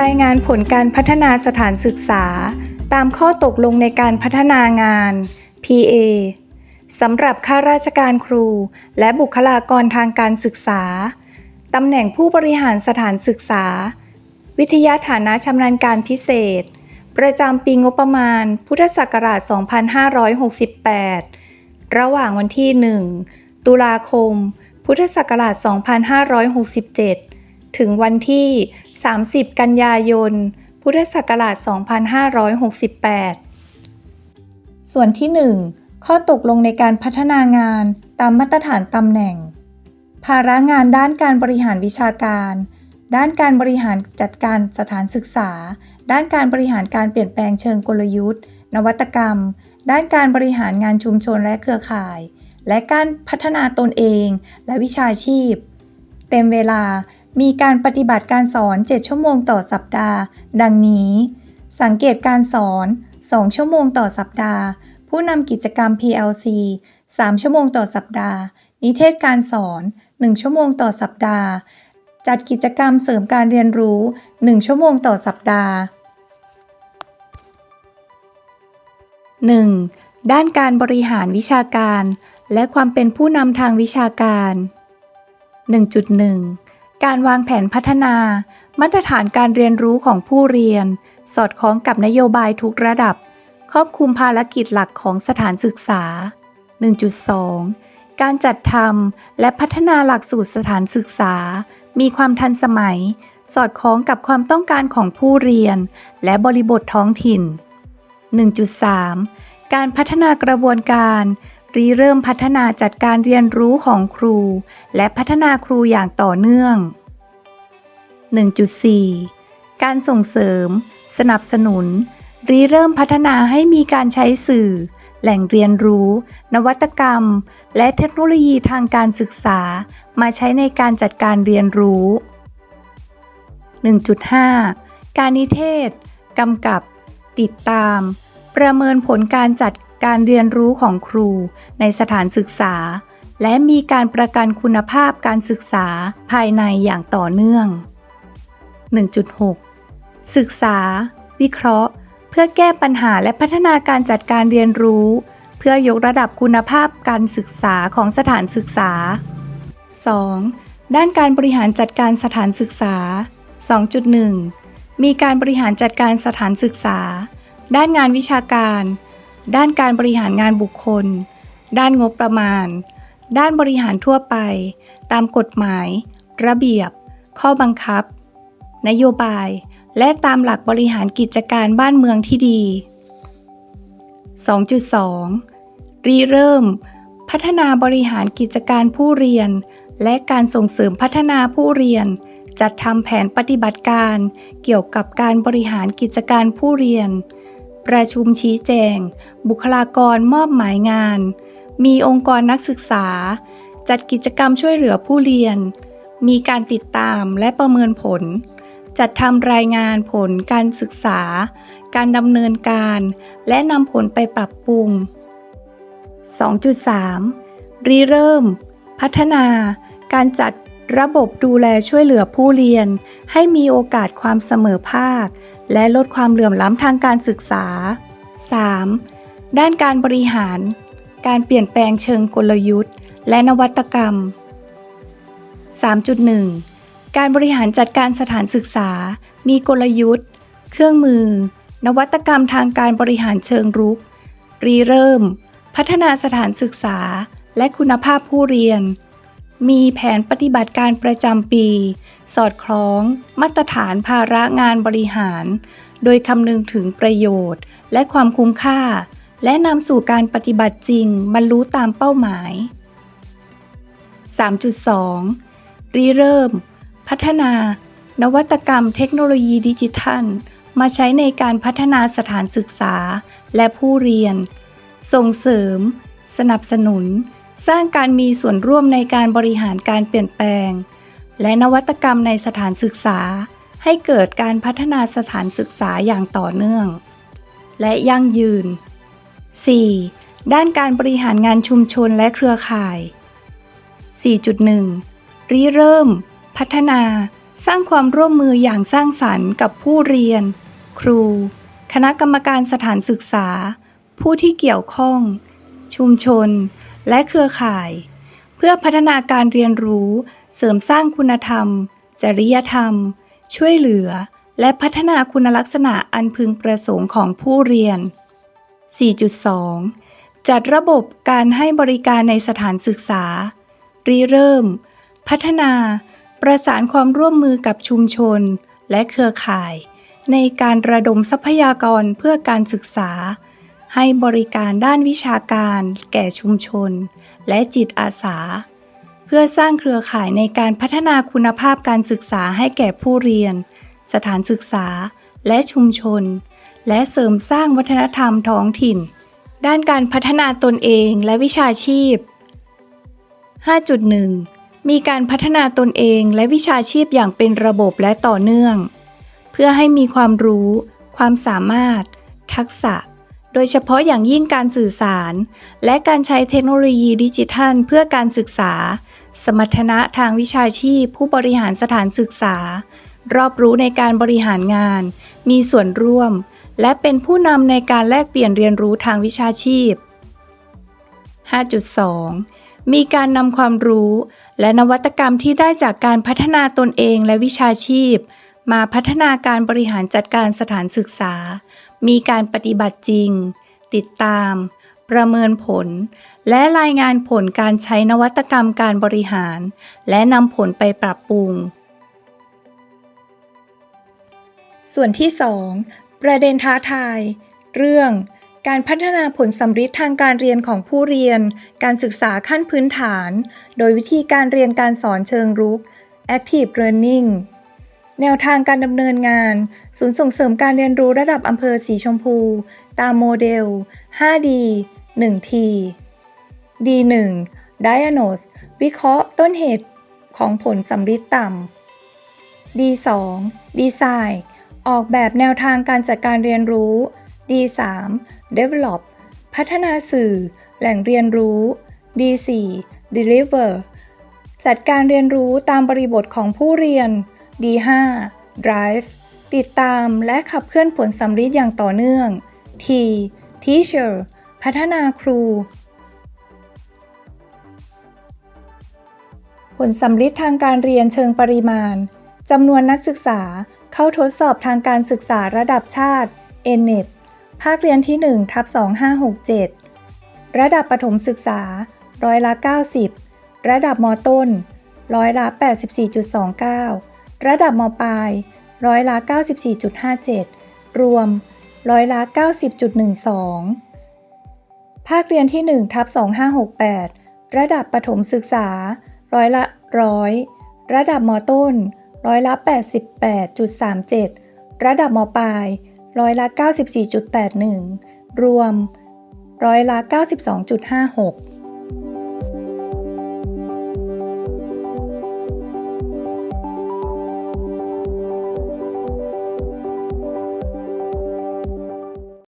รายงานผลการพัฒนาสถานศึกษา ตามข้อตกลงในการพัฒนางาน PA สำหรับข้าราชการครู และบุคลากรทางการศึกษา ตำแหน่งผู้บริหารสถานศึกษา วิทยาฐานะชำนาญการพิเศษ ประจำปีงบประมาณ พุทธศักราช 2568 ระหว่างวันที่ 1 ตุลาคม พุทธศักราช 2567 ถึงวันที่ 30 กันยายน พุทธศักราช 2568 ส่วนที่ 1 ข้อตกลงในการพัฒนางานตามมาตรฐานตำแหน่ง ภาระงานด้านการบริหารวิชาการ ด้านการบริหารจัดการสถานศึกษา ด้านการบริหารการเปลี่ยนแปลงเชิงกลยุทธ์ นวัตกรรม ด้านการบริหารงานชุมชนและเครือข่าย และการพัฒนาตนเองและวิชาชีพ เต็มเวลา มีการปฏิบัติการสอน 7 ชั่วโมงต่อสัปดาห์ ดังนี้ สังเกตการสอน 2 ชั่วโมงต่อสัปดาห์ ผู้นำกิจกรรม PLC 3 ชั่วโมงต่อสัปดาห์ นิเทศการสอน 1 ชั่วโมงต่อสัปดาห์ จัดกิจกรรมเสริมการเรียนรู้ 1 ชั่วโมงต่อสัปดาห์ 1. ด้านการบริหารวิชาการ และความเป็นผู้นำทางวิชาการ 1.1 การวางแผนพัฒนา มาตรฐานการเรียนรู้ของผู้เรียน สอดคล้องกับนโยบายทุกระดับ ครอบคลุมภารกิจหลักของสถานศึกษา 1.2 การจัดทำและพัฒนาหลักสูตรสถานศึกษา มีความทันสมัย สอดคล้องกับความต้องการของผู้เรียน และบริบทท้องถิ่น 1.3 การพัฒนากระบวนการ ริเริ่มพัฒนาจัดการเรียนรู้ของครู และพัฒนาครูอย่างต่อเนื่อง 1.4 การส่งเสริม สนับสนุนริเริ่มพัฒนาให้มีการใช้สื่อ แหล่งเรียนรู้ นวัตกรรม และเทคโนโลยีทางการศึกษา มาใช้ในการจัดการเรียนรู้ 1.5 การนิเทศ กำกับ ติดตาม ประเมินผลการจัด การเรียนรู้ของครูในสถานศึกษา และมีการประกันคุณภาพการศึกษาภายในอย่างต่อเนื่อง 1.6 ศึกษา วิเคราะห์ เพื่อแก้ปัญหาและพัฒนาการจัดการเรียนรู้ เพื่อยกระดับคุณภาพการศึกษาของสถานศึกษา 2. ด้านการบริหารจัดการสถานศึกษา 2.1 มีการบริหารจัดการสถานศึกษา ด้านงานวิชาการ ด้านการบริหารงานบุคคล ด้านงบประมาณ ด้านบริหารทั่วไป ตามกฎหมาย ระเบียบ ข้อบังคับ นโยบาย และตามหลักบริหารกิจการบ้านเมืองที่ดี 2.2 รีเริ่ม พัฒนาบริหารกิจการผู้เรียน และการส่งเสริมพัฒนาผู้เรียน จัดทำแผนปฏิบัติการ เกี่ยวกับการบริหารกิจการผู้เรียน ประชุมชี้แจง บุคลากรมอบหมายงาน มีองค์กรนักศึกษา จัดกิจกรรมช่วยเหลือผู้เรียน มีการติดตามและประเมินผล จัดทำรายงานผลการศึกษา การดำเนินการ และนำผลไปปรับปรุง 2.3 รีเริ่ม พัฒนา การจัดระบบดูแลช่วยเหลือผู้เรียน ให้มีโอกาสความเสมอภาค และลดความเหลื่อมล้ำทางการศึกษา 3. ด้านการบริหาร การเปลี่ยนแปลงเชิงกลยุทธ์ และนวัตกรรม 3.1 การบริหารจัดการสถานศึกษา มีกลยุทธ์ เครื่องมือ นวัตกรรมทางการบริหารเชิงรุก รีเริ่ม พัฒนาสถานศึกษา และคุณภาพผู้เรียน มีแผนปฏิบัติการประจำปี สอดคล้อง มาตรฐานภาระงานบริหาร โดยคำนึงถึงประโยชน์ และความคุ้มค่า และนำสู่การปฏิบัติจริงบรรลุตามเป้าหมาย 3.2รีเริ่ม พัฒนา นวัตกรรมเทคโนโลยีดิจิทัล มาใช้ในการพัฒนาสถานศึกษาและผู้เรียน ส่งเสริม สนับสนุน สร้างการมีส่วนร่วมในการบริหารการเปลี่ยนแปลง และนวัตกรรมในสถานศึกษา ให้เกิดการพัฒนาสถานศึกษาอย่างต่อเนื่อง และยั่งยืน 4. ด้านการบริหารงานชุมชนและเครือข่าย 4.1 ริเริ่ม พัฒนาสสร้างความร่วมมืออย่างสร้างสรรค์กับผู้เรียน ครู คณะกรรมการสถานศึกษา ผู้ที่เกี่ยวข้อง ชุมชน และเครือข่าย เพื่อพัฒนาการเรียนรู้ เสริมสร้างคุณธรรม จริยธรรม ช่วยเหลือ และพัฒนาคุณลักษณะอันพึงประสงค์ของผู้เรียน 4.2 จัดระบบการให้บริการในสถานศึกษา ริเริ่ม พัฒนา ประสานความร่วมมือกับชุมชน และเครือข่าย ในการระดมทรัพยากรเพื่อการศึกษา ให้บริการด้านวิชาการ แก่ชุมชน และจิตอาสา เพื่อสร้างเครือข่ายในการพัฒนาคุณภาพการศึกษาให้แก่ผู้เรียน สถานศึกษา และชุมชน และเสริมสร้างวัฒนธรรมท้องถิ่น ด้านการพัฒนาตนเองและวิชาชีพ 5.1 มีการพัฒนาตนเองและวิชาชีพอย่างเป็นระบบและต่อเนื่อง เพื่อให้มีความรู้ ความสามารถ ทักษะโดยเฉพาะอย่างยิ่งการสื่อสาร และการใช้เทคโนโลยีดิจิทัลเพื่อการศึกษา สมรรถนะทางวิชาชีพ ผู้บริหารสถานศึกษา รอบรู้ในการบริหารงาน มีส่วนร่วม และเป็นผู้นำในการแลกเปลี่ยนเรียนรู้ทางวิชาชีพ 5.2 มีการนำความรู้ และนวัตกรรมที่ได้จากการพัฒนาตนเองและวิชาชีพ มาพัฒนาการบริหารจัดการสถานศึกษา มีการปฏิบัติจริง ติดตาม ประเมินผล และรายงานผลการใช้นวัตกรรมการบริหาร และนำผลไปปรับปรุง ส่วนที่ 2 ประเด็นท้าทาย เรื่องการพัฒนาผลสำฤทธิ์ทางการเรียนของผู้เรียน การศึกษาขั้นพื้นฐาน โดยวิธีการเรียนการสอนเชิงรุก Active Learning แนวทางการดำเนินงาน ศูนย์ส่งเสริมการเรียนรู้ระดับอำเภอสีชมพู ตามโมเดล 5D 1T D1 Diagnose วิเคราะห์ต้นเหตุของผลสำฤทธิ์ต่ำ D2 Design ออกแบบแนวทางการจัดการเรียนรู้ D3 Develop พัฒนาสื่อ แหล่งเรียนรู้ D4 Deliver จัดการเรียนรู้ตามบริบทของผู้เรียน D5 Drive ติดตามและขับเคลื่อนผลสำฤทธิ์อย่างต่อเนื่อง T Teacher พัฒนาครู ผลสำฤทธิ์ทางการเรียนเชิงปริมาณจำนวนนักศึกษาเข้าทดสอบทางการศึกษาระดับชาติ NNET ภาคเรียนที่1ทับ2567 ระดับประถมศึกษา ร้อยละ 90 ระดับมต้น ร้อยละ 84.29 ระดับมปลาย ร้อยละ 94.57 รวม ร้อยละ 90.12 ภาคเรียนที่1ทับ2568 ระดับประถมศึกษา ร้อยละร้อยระดับมต้น ร้อยละ 88.37 ระดับมปลาย ร้อยละ 94.81 รวม ร้อยละ 92.56